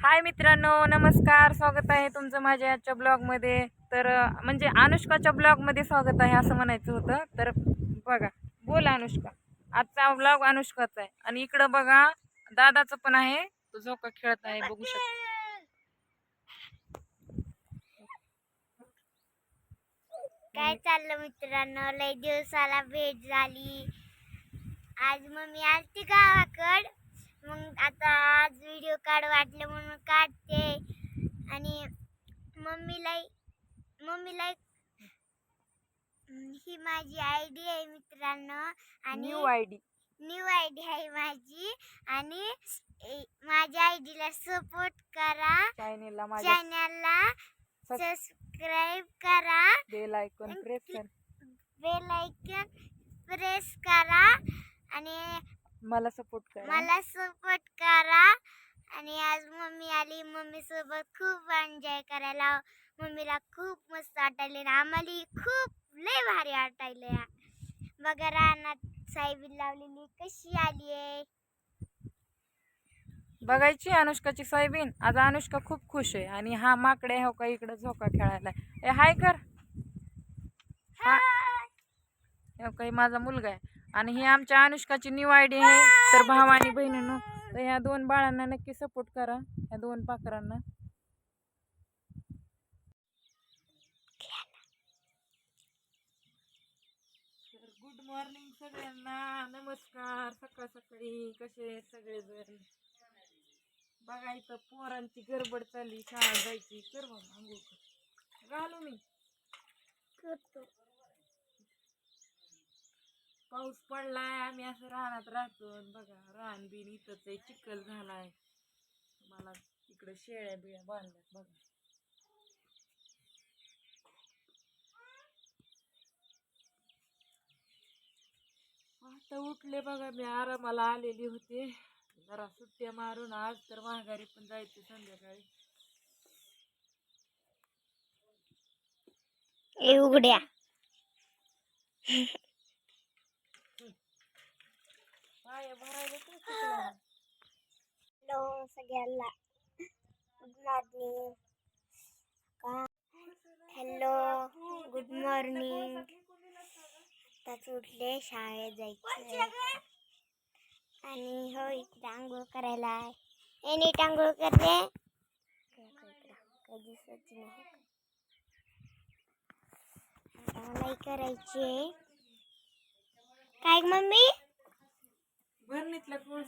हाय मित्रांनो नमस्कार. स्वागत आहे तुमचं माझ्या आजच्या ब्लॉगमध्ये तर म्हणजे अनुष्काच्या ब्लॉगमध्ये स्वागत आहे असं म्हणायचं होतं. तर बघा बोला अनुष्का. आजचा ब्लॉग अनुष्काचा आहे. आणि इकडं बघा दादाचं पण आहे. तो झोका खेळत आहे बघू शकतो. काय चाललं मित्रांनो? लय दिवसाला भेट झाली. आज मम्मी आलती गावाकड. मग आता आज व्हिडिओ काढ वाटलं म्हणून काढते. आणि मम्मीला मम्मीला ही माझी आयडी आहे मित्रांनो. आणि new I D new ID आहे माझी. आणि माझ्या आयडीला सपोर्ट करा. चॅनेलला माझ्या चॅनलला सबस्क्राईब करा. बेल आयकॉन प्रेस कर. बेल आयकन प्रेस करा. आणि मला सपोर्ट करा. मला सपोर्ट करा. आणि आज मम्मी आली. मम्मी सोबत खूप एन्जॉय करायला. मम्मीला खूप मस्त वाटायले. आम्हाला खूप लय भारी वाटायले. बघा रानात सायबीन लावलेली. कशी आली आहे? बघायची अनुष्काची सोयाबीन. आज अनुष्का खूप खुश आहे. आणि हा माकडे हो का इकडं झोका खेळायला. ए हाय कर. हा. हो काही माझा मुलगा आहे. आणि ही आमच्या अनुष्काची न्यू आयडी आहे. तर भाव आणि बहिणीनं तर ह्या दोन बाळांना नक्की सपोर्ट करा. ह्या दोन पाखरांना गुड मॉर्निंग सगळ्यांना. नमस्कार. सकाळ सकाळी कसे आहेत सगळेजण? बघा इथं पोरांची गडबड चालली. शाळा जायची. कर मग आंघोळ. घालू मी. करतो. पाऊस पडलाय आम्ही असं रानात राहतो. आणि बघा रान बिन इथंच आहे चिखल झालाय. मला इकडं शेळ्या बिळ्या बांधल्यात बघा. आता उठले बघा मी आरामाला आलेली होते. जरा सुट्ट्या मारून आज तर माघारी पण जायचे संध्याकाळी. उघड्या. पाया भरायला. हॅलो सगळ्यांना. Good morning hello good morning आताच उठले शाळेत जायचं आणि हो इकडे आंघोळ करायला आहे. ए नीट आंघोळ करते काही दिसत नाही. आता मला करायची. काय मम्मी? भरणीतलं कोण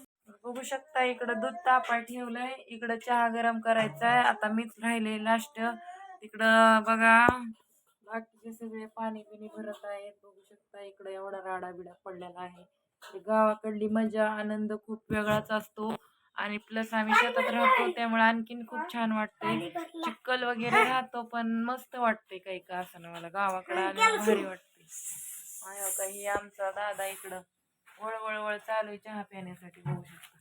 बघू शकता इकडं दूध तापा ठेवलंय. इकडं चहा गरम करायचा आहे आता मीच राहिले लास्ट तिकडं बघा बाकीचे सगळे पाणी बिणी भरत आहेत. बघू शकता इकडं एवढा राडा बिडा पडलेला आहे. गावाकडली मजा आनंद खूप वेगळाच असतो. आणि प्लस आम्ही शेतात राहतो त्यामुळे आणखीन खूप छान वाटते चिक्कल वगैरे राहतो पण मस्त वाटते काही का असं मला. गावाकडे भारी वाटते काही आमचा दादा इकडं वळवळ वळ चालू आहे चहा पिण्यासाठी बघू शकता.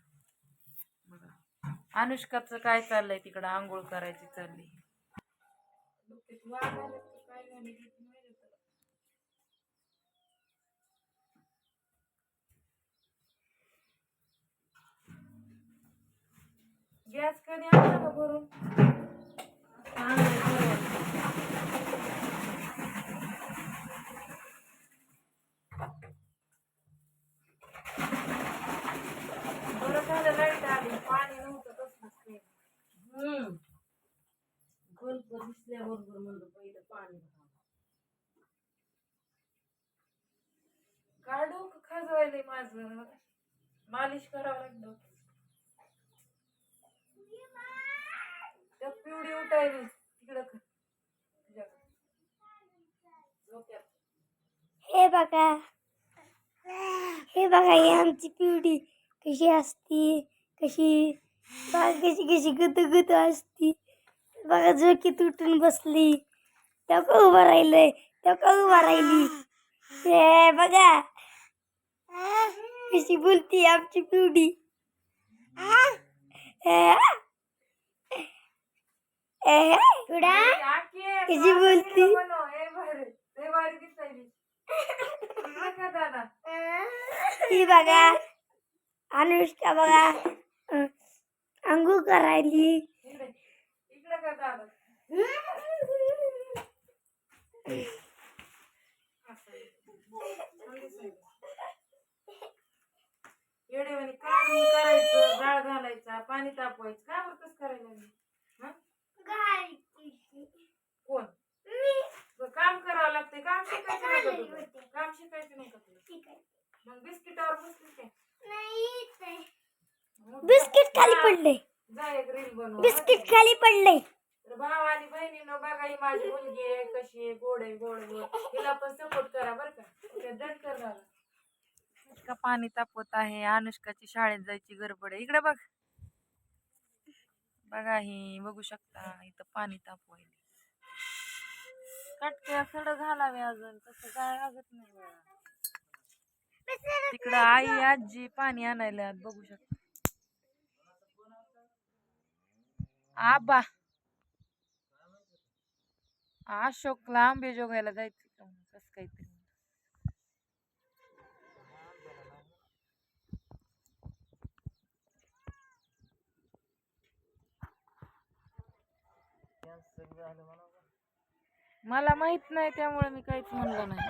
बघा. अनुष्काचं काय चाललंय तिकडं? आंघोळ करायची चालली. गॅस कधी आणला का भरून आणलंय भरून. बरं झालं लाइट आली पाणी नव्हतं कसलंच काही हम्म. गल्प दिसल्याबरोबर म्हणलं पहिलं पाणी डोकं खाजवायलंय माझं. मालिश करावं लागलं त्या पिवडी उठायली. तिकडं हे बघा. हे बघा ही आमची पिवडी कशी असती कशी कशी कशी गुत गुत असती. बघा झोकी तुटून बसली. त्या का उभा राहिलंय त्या का उभा राहिली. हे बघा. कशी बोलती आमची पिवडी. कशी बोलती? ही बघा. अनुष्का बघा. अं, अंघोळ करायली येडेवानी काम करायचं? जाळ घालायचा पाणी तापवायचं का बरं कसं करायला लागली? कोण? काम करावं लागते काम शिकायचं नाही का तुला? काम शिकायचं नाही का तुला? मग बिस्किटावर बसलीस काय बिस्किट खाली पडले जा एक रील बनव. बिस्किट खाली पडले तर भाव आणि बहिणीनं बघा ही माझी मुलगी आहे कशी आहे गोड आहे गोड गोड. तिला पण सपोर्ट करा बरं का. ते दंड करणार का पाणी तापवत आहे अनुष्काची शाळेत जायची गडबड आहे. इकडे बघ. बघा ही बघू शकता इथं पाणी तापवायला. कटक्या सड घालावे अजून तसं काय लागत नाही बघा. तिकडं आई आजी पाणी आणायला बघू शकता. आबा. अशोकला आंबे जोगायला जायचं कस काहीतरी मला माहीत नाही त्यामुळे मी काहीच म्हणलं नाही.